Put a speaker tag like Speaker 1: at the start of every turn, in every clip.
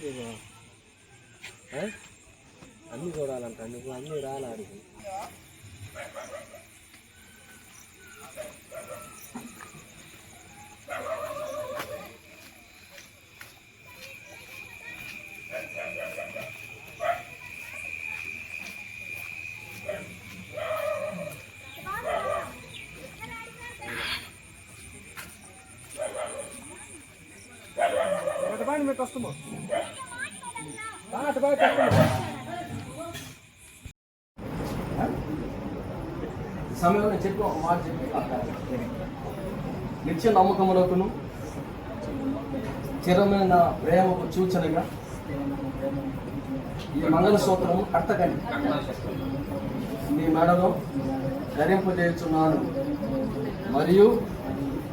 Speaker 1: దేవా ఆ? అన్నీ చూడాలంట నువ్వు అన్నీ రాలాడికి అటు అటు బాగా
Speaker 2: సమయంలో నేను చెప్పి ఒక మాట చెప్పి నిత్య నమ్మకములకును చిరమైన ప్రేమకు సూచనగా ఈ మంగళసూత్రము కట్టకండి మీ మెడలో ధరింపజేస్తున్నాను మరియు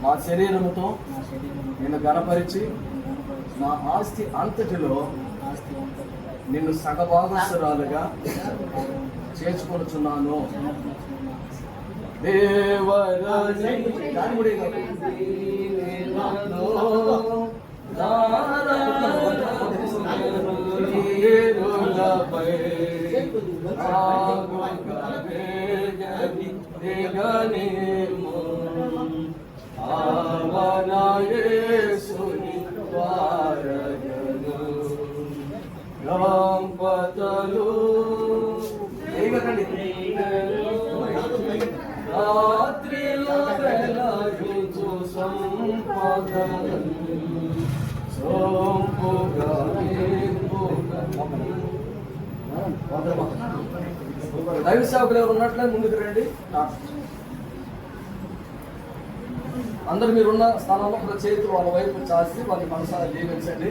Speaker 2: మా శరీరముతో నేను గణపరిచి నా ఆస్తి అంతటిలో నిన్ను సగభాగస్తురాలుగా చేర్చుకొనుచున్నాను. దేవరాజు దాని రంపతలు రాత్రిలో వెలయుచు సంపదలు సోంపుగా దైవ సేవకులు ఎవరు ఉన్నట్లే ముందుకు రండి. అందరు మీరున్న స్థానంలో ఒక చేతులు వాళ్ళ వైపు చాచి వాళ్ళ మనసారా దీవించండి.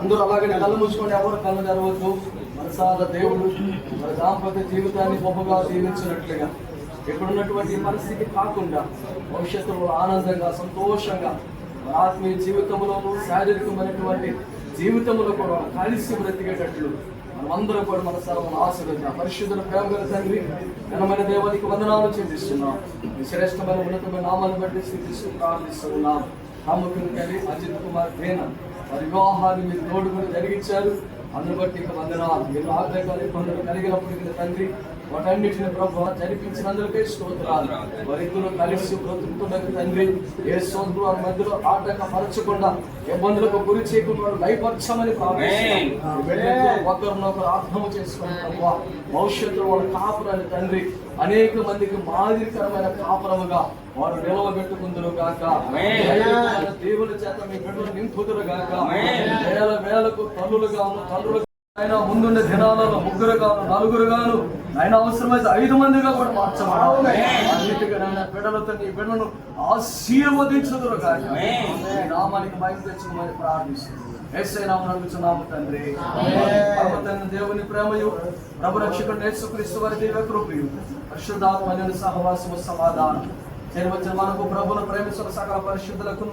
Speaker 2: అందరూ అలాగే కళ్ళు ముంచుకొని ఎవరు కళ్ళు తెరవద్దు. మనసాల దేవుడు మన దాంపత్య జీవితాన్ని గొప్పగా దీవించినట్లుగా. ఇప్పుడున్నటువంటి పరిస్థితి కాకుండా భవిష్యత్తులో ఆనందంగా సంతోషంగా ఆత్మీయ జీవితంలోనూ శారీరకమైనటువంటి జీవితంలో కూడా కలిసి బ్రతికేటట్లు మనమందరం కూడా మన సర్వం ఆశీర్వదించాం. పరిశుద్ధుల ప్రేమ తండ్రి ఘనమైన దేవానికి వందనాలు చెల్లిస్తున్నాం. శ్రేష్టమైన ఉన్నతమైన నామాన్ని బట్టి స్థితిస్తూ ప్రార్థిస్తున్నాం. కాముకుని కలిగి అజిత్ కుమార్ వేన వారి వివాహాన్ని మీరు తోడుకొని జరిగించారు. అందుబట్టి ఇక వందనాలు. మీరు ఆగ్రహాలు కొందరు కలిగినప్పుడు తండ్రి వాటన్నిటిని ప్రభు జరిపించినందుకే స్తోత్రాలు. వారిద్దరూ కలిసి బ్రతుకుతున్నది తండ్రి ఏ సోదరు వారి మధ్యలో ఆటంక పరచకుండా ఇబ్బందులకు గురి చేయకుండా బిడ్డలకు ఒకరినొకరు అర్థం చేసుకుని ప్రభు భవిష్యత్తులో వాళ్ళ కాపురాన్ని తండ్రి అనేక మందికి మాదిరికరమైన కాపురముగా వారు నిలవబెట్టుకుందరు గాక. దేవుని చేత మీ బిడ్డలు నింపుదురు గాక. వేల వేలకు తల్లులు గాను తల్లులు ఆయన ముందున్న దినాలలో ముగ్గురు గాను నలుగురు గాను ఆయన అవసరమైతే ఐదు మందిగా కూడా మార్చబడాలి బిడ్డలతో నీ బిడ్డలను ఆశీర్వదించుదురు గాక. నీ నామానికి మైకి తెచ్చుకోమని ప్రార్థిస్తుంది ఎస్ఐ నామం అడుగుతున్నాము తండ్రి. దేవుని ప్రేమయు ప్రభు రక్షకుడు యేసుక్రీస్తు వారి దివ్య కృపయు పరిశుద్ధాత్మైన సహవాసము సమాధానం. చేరవచ్చిన మనకు ప్రభుల ప్రేమిస్తున్న సకల పరిశుద్ధులకు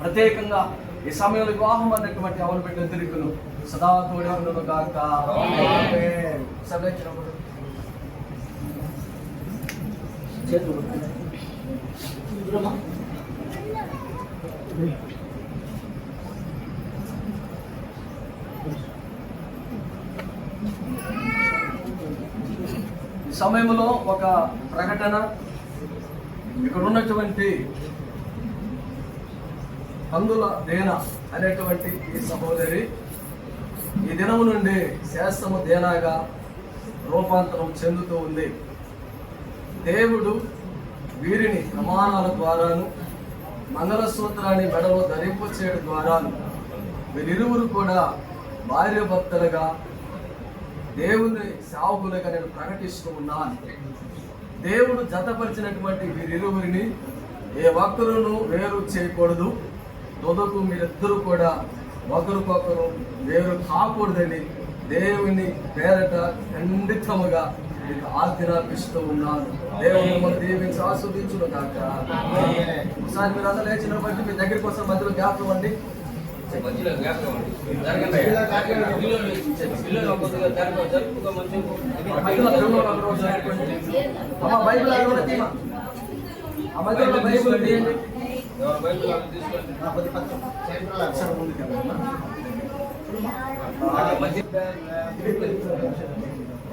Speaker 2: ప్రత్యేకంగా ఈ సమయంలో వివాహం అన్నటువంటి అవలు పెట్టిన తిరుగును. సదా తోడే ఉండును. సభలోకి చేతులు ఈ సమయంలో ఒక ప్రకటన ఇక్కడ ఉన్నటువంటి పందుల దేన అనేటువంటి ఈ సహోదరి ఈ దినము నుండి శాస్త్రము దేనాగా రూపాంతరం చెందుతూ ఉంది. దేవుడు వీరిని ప్రమాణాల ద్వారాను మంగళసూత్రాన్ని మెడలో ధరింపు చేయడం ద్వారాను వీరిరువురు కూడా భార్య భక్తులుగా దేవుని సావుకులుగా నేను ప్రకటిస్తూ ఉన్నాను. దేవుడు జతపరిచినటువంటి వీరిరువురిని ఏ ఒక్కరును వేరు చేయకూడదు. తొదకు మీరిద్దరూ కూడా ఒకరికొకరు వేరు కాకూడదని దేవుని పేరట ఖండితముగా మీకు ఆజ్ఞాపిస్తూ ఉన్నాను. దేవుని మిమ్మల్ని దీవించి ఆస్వాదించును కాక ఒకసారి మీరు అందరూ లేచిన బట్టి మీ దగ్గరికి వస్తే మధ్యలో జ్ఞాపకం అండి
Speaker 3: మధ్యలో జ్ఞాపకం
Speaker 2: బైబిల్. ఆ మధ్యలో బైబిల్ తీయండి.
Speaker 3: బైబిల్ తీసుకోండి.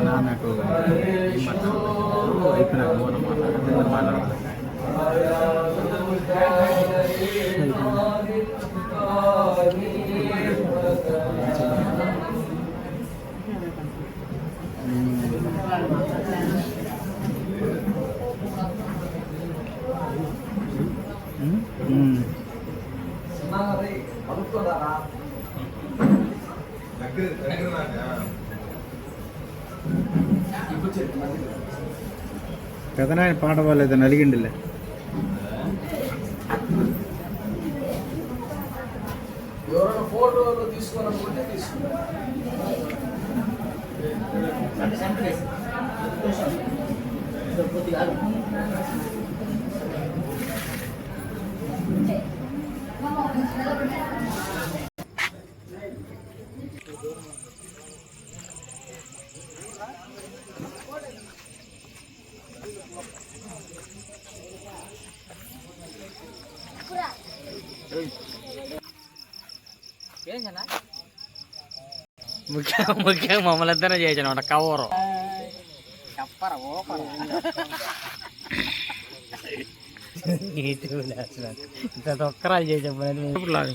Speaker 1: నా నాన్నకు ఏం మాట్లాడలేదు అయిపోయినాక మోన మాట్లాడాలి మాట్లాడాలి
Speaker 2: చిన్నది అనుకున్నారా ఇప్పుడు చెప్పు మధ్యలో.
Speaker 1: పెదనాయన పాట వాళ్ళేదో నలిగిండిలే
Speaker 2: ఎవరైనా ఫోటోలు తీసుకోవాలనుకుంటే తీసుకున్నారు
Speaker 4: ముఖ్య ముఖ్యంగా మమ్మల్ని ఇద్దరే చేసిన కవరు. ఇంత ఒక్కరాలు చేసాం
Speaker 1: ఎవరికా
Speaker 4: బాగా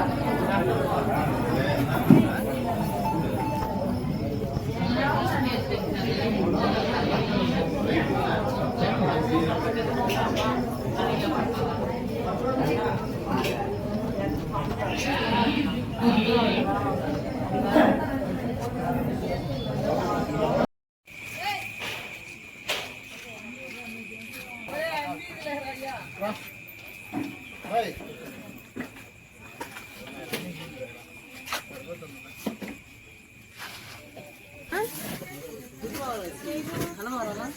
Speaker 2: అన్నమారా